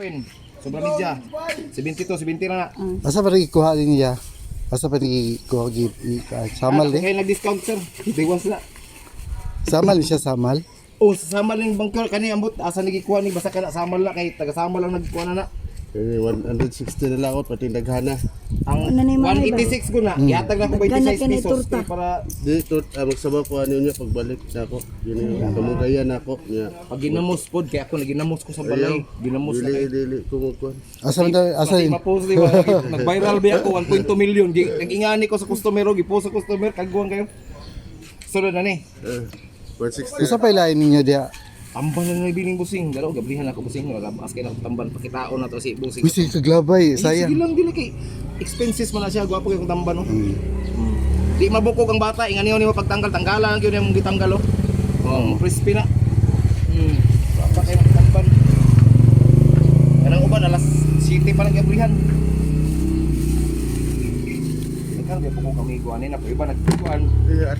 open. Sobra media. 72, 70 na na. Asa pa rin kuha din niya? Asa pa rin kuha gi ah, samal din? Kaya nag-discount sir. Itiwas na. Samal siya samal. Oh, sa samal ng bangker kani ambot asa nagikuha ni basta kana samal na kay taga samal lang nagkuha na na. Eh, 160 na lang ako, pati daghana. Ang Ano mga 186 ko na. Ihatag na ko Gana 26 ka ni pesos torta. kay para Dito, ah, magsabaw ko ano niya pagbalik na ako. Yun yung kamugayan ako. Niya. pag ginamos pod kay ako naginamos ko sa balay. Ginamos na Dili, kay. dili, kumukuha. Asa man daw asa Kasi yun? ma-post di ba? Nag-viral ba ako 1.2 million. Di- Nag-ingani ko sa customer o gipost sa customer kagawang kayo. Sunod na ni. Eh, 160. Asa pa ilain ninyo dia? Tambal na nga biling busing. Dalo gablihan ako busing. Nagabas kay na tambal pakitaon na to si busing. Kaglabay, Eh, Sige sayang. lang dili kay expenses man na siya gwapo kay kung tambal no. Di mabukog ang bata ingani ni mo pagtanggal tanggalan gyud yung gitanggal oh. Oh, crispy na. Hmm. Baka kay tambal. Kanang uban alas 7 pa lang gablihan. Ikaw di po ko kami kuanin na po iba nagkuan. Eh, at